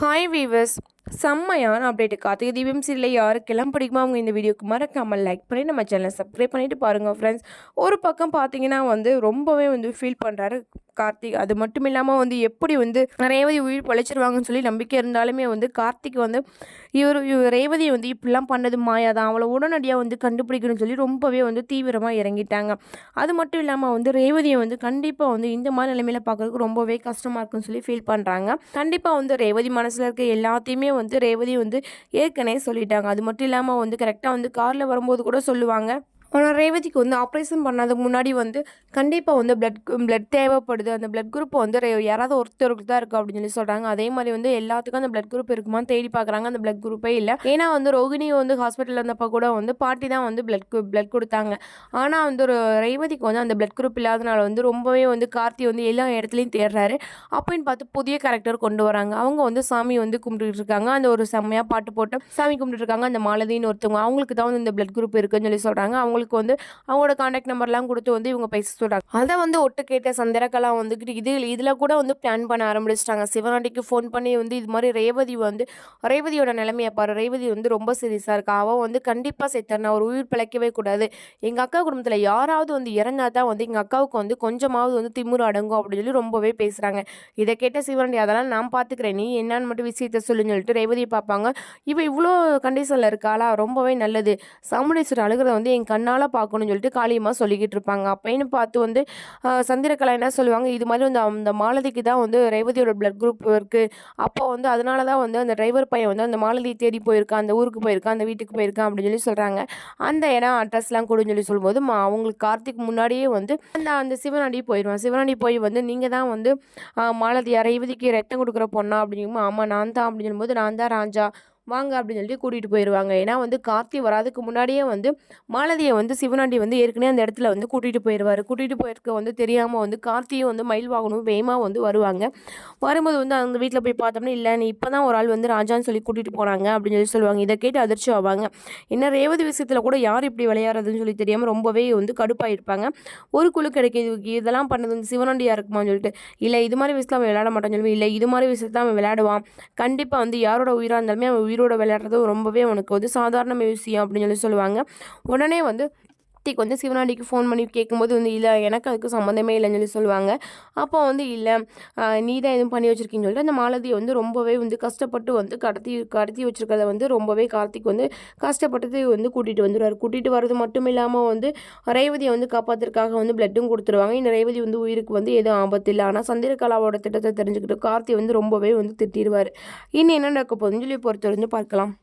Hi viewers செம்மையான update Karthigai Deepam serial யாருக்கெல்லாம் பிடிக்குமோ அவங்க இந்த வீடியோக்கு மறக்காமல் லைக் பண்ணி நம்ம சேனலை சப்ஸ்கிரைப் பண்ணிவிட்டு பாருங்கள் ஃப்ரெண்ட்ஸ் ஒரு பக்கம் பார்த்தீங்கன்னா வந்து ரொம்பவே வந்து ஃபீல் பண்ணுறாரு கார்த்திக். அது மட்டும் இல்லாமல் வந்து எப்படி வந்து ரேவதி உயிர் பழைச்சிருவாங்கன்னு சொல்லி நம்பிக்கை இருந்தாலுமே வந்து கார்த்திக் வந்து இவர் இவர் ரேவதியை வந்து இப்படிலாம் பண்ணது மாயா தான் அவளை உடனடியாக வந்து கண்டுபிடிக்கணும்னு சொல்லி ரொம்பவே வந்து தீவிரமாக இறங்கிட்டாங்க. அது மட்டும் இல்லாமல் வந்து ரேவதியை வந்து கண்டிப்பாக வந்து இந்த மாதிரி நிலைமையில் பார்க்கறதுக்கு ரொம்பவே கஷ்டமாக இருக்குன்னு சொல்லி ஃபீல் பண்ணுறாங்க கண்டிப்பாக வந்து ரேவதி மனசில் இருக்க எல்லாத்தையுமே வந்து ரேவதி வந்து ஏற்கனவே சொல்லிட்டாங்க. அது மட்டும் இல்லாமல் வந்து கரெக்டாக வந்து காரில் வரும்போது கூட சொல்லுவாங்க. ஆனால் ரேவதிக்கு வந்து ஆப்ரேஷன் பண்ணதுக்கு முன்னாடி வந்து கண்டிப்பாக வந்து பிளட் பிளட் தேவைப்படுது. அந்த பிளட் குரூப் வந்து ரே- யாராவது ஒருத்தருக்கு தான் இருக்கும் அப்படின்னு சொல்லி சொல்கிறாங்க அதே மாதிரி வந்து எல்லாத்துக்கும் அந்த பிளட் குரூப் இருக்குமான்னு தேடி பார்க்குறாங்க அந்த பிளட் குரூப்பே இல்லை. ஏன்னா வந்து ரோகிணி வந்து ஹாஸ்பிட்டலில் இருந்தப்போ கூட வந்து பாட்டி தான் வந்து பிளட் பிளட் கொடுத்தாங்க. ஆனால் வந்து ஒரு ரேவதிக்கு வந்து அந்த பிளட் குரூப் இல்லாதனால வந்து ரொம்பவே வந்து கார்த்தி வந்து எல்லா இடத்துலையும் தேடுறாரு. அப்படின்னு பார்த்து புதிய கேரக்டர் கொண்டு வராங்க. அவங்க வந்து சாமி வந்து கும்பிட்டுட்டு இருக்காங்க. அந்த ஒரு செம்மையாக பாட்டு போட்டு சாமி கும்பிட்டுட்டு இருக்காங்க. அந்த மாலதின்னு ஒருத்தவங்க அவங்களுக்கு தான் வந்து இந்த பிளட் குரூப் இருக்குன்னு சொல்லி சொல்கிறாங்க அவங்களுக்கு வந்து அவங்களோட காண்டாக்ட் நம்பர்லாம் கொடுத்து வந்து இவங்க பேச சொல்கிறாங்க அதை வந்து ஒட்டு கேட்ட சந்திரகலா வந்துக்கிட்டு இது இதில் கூட வந்து பிளான் பண்ண ஆரம்பிச்சிட்டாங்க. சிவநாட்டிக்கு ஃபோன் பண்ணி வந்து இது மாதிரி ரேவதி வந்து ரேவதியோட நிலைமையை பாரு. ரேவதி வந்து ரொம்ப சீரியஸாக இருக்கா? அவள் வந்து கண்டிப்பாக செத்தனா ஒரு உயிர் பிழைக்கவே கூடாது. எங்கள் அக்கா குடும்பத்தில் யாராவது வந்து இறந்தா தான் வந்து எங்கள் அக்காவுக்கு வந்து கொஞ்சமாவது வந்து திமிரு அடங்கும் அப்படின்னு சொல்லி ரொம்பவே பேசுகிறாங்க இதை கேட்ட சிவனாண்டி அதெல்லாம் நான் பார்த்துக்கிறேன் நீ என்னன்னு மட்டும் விஷயத்த சொல்லுன்னு சொல்லிட்டு ரேவதியை பார்ப்பாங்க. இவ இவ்வளோ கண்டிஷனில் இருக்காளா? ரொம்பவே நல்லது. சாமுண்டீஸ்வரர் அழுகிறத வந்து என் கண்ணால் பார்க்கணும்னு சொல்லிட்டு காளியம்மா சொல்லிக்கிட்டு இருப்பாங்க. அப்பைன்னு பார்த்து வந்து சந்திரகலா என்ன சொல்லுவாங்க? இது மாதிரி வந்து அந்த மாலதிக்கு தான் வந்து ரேவதியோட பிளட் குரூப் இருக்குது அப்போ வந்து அதனால தான் வந்து அந்த டிரைவர் பையன் வந்து அந்த மாலதி தேடி போயிருக்கான் அந்த ஊருக்கு போயிருக்கான் அந்த வீட்டுக்கு போயிருக்கான் அப்படின்னு சொல்லி சொல்கிறாங்க அந்த இடம் அட்ரஸ்லாம் கொடுன்னு சொல்லி சொல்லும்போது மா- அவங்களுக்கு கார்த்திக் முன்னாடியே வந்து அந்த அந்த சிவனாண்டி போயிடுவான் சிவனாடி போய் வந்து நீங்கள் தான் வந்து மாலதியா ரேவதிக்கு ரத்தம் கொடுக்குற பொண்ணா அப்படிங்கும்போது ஆமாம் நான் தான் அப்படின்னு சொல்லும்போது நான் தான் ராஜா. வாங்க அப்படின்னு சொல்லிட்டு கூட்டிகிட்டு போயிடுவாங்க ஏன்னா வந்து கார்த்தி வராதுக்கு முன்னாடியே வந்து மாலதியை வந்து சிவனாண்டி வந்து ஏற்கனவே அந்த இடத்துல வந்து கூட்டிகிட்டு போயிடுவார் கூட்டிகிட்டு போயிருக்க வந்து தெரியாமல் வந்து கார்த்தியும் வந்து மயில் வாங்கணும் வேகமாக வந்து வருவாங்க. வரும்போது வந்து அந்த வீட்டில் போய் பார்த்தோம்னா இல்லை நீ இப்போ தான் ஒரு ஆள் வந்து ராஜான்னு சொல்லி கூட்டிகிட்டு போனாங்க அப்படின்னு சொல்லி சொல்லுவாங்க. இதை கேட்டு அதிர்ச்சி ஆவாங்க. என்ன ரேவதி விஷயத்தில் கூட யார் இப்படி விளையாடுறதுன்னு சொல்லி தெரியாமல் ரொம்பவே வந்து கடுப்பாயிருப்பாங்க. ஒரு குழு கிடைக்கிது. இதெல்லாம் பண்ணது வந்து சிவனாண்டியாக இருக்குமான்னு சொல்லிட்டு இல்லை இது மாதிரி விஷயத்தில் அவன் விளையாட மாட்டான்னு சொல்லுவேன். இல்லை இது மாதிரி விஷயத்தில் அவன் விளையாடுவான். கண்டிப்பாக வந்து யாரோட உயிராக இருந்தாலுமே அவன் உயிரோட விளையாடுறது ரொம்பவே அவனுக்கு வந்து சாதாரண விஷயம் அப்படின்னு சொல்லி சொல்லுவாங்க. உடனே வந்து கார்த்திக் வந்து சிவனாடிக்கு ஃபோன் பண்ணி கேட்கும்போது வந்து இல்லை எனக்கு அதுக்கு சம்மந்தமே இல்லைன்னு சொல்லி சொல்லுவாங்க. அப்போ வந்து இல்லை நீ தான் எதுவும் பண்ணி வச்சுருக்கீங்கன்னு சொல்லிட்டு அந்த மாலதியை வந்து ரொம்பவே வந்து கஷ்டப்பட்டு வந்து கடத்தி கடத்தி வச்சிருக்கிறத வந்து ரொம்பவே கார்த்திக் வந்து கஷ்டப்பட்டது வந்து கூட்டிகிட்டு வந்துடுவார் கூட்டிகிட்டு வர்றது மட்டும் இல்லாமல் வந்து ரேவதியை வந்து காப்பாற்றுறதுக்காக வந்து பிளட்டும் கொடுத்துருவாங்க. இந்த ரேவதி வந்து உயிருக்கு வந்து எதுவும் ஆபத்து இல்லை. ஆனால் சந்திரகலாவோட திட்டத்தை தெரிஞ்சுக்கிட்டு கார்த்தி வந்து ரொம்பவே வந்து திட்டிடுவார் இன்னும் என்ன நடக்க போகுதுன்னு சொல்லி பொறுத்து வந்து பார்க்கலாம்.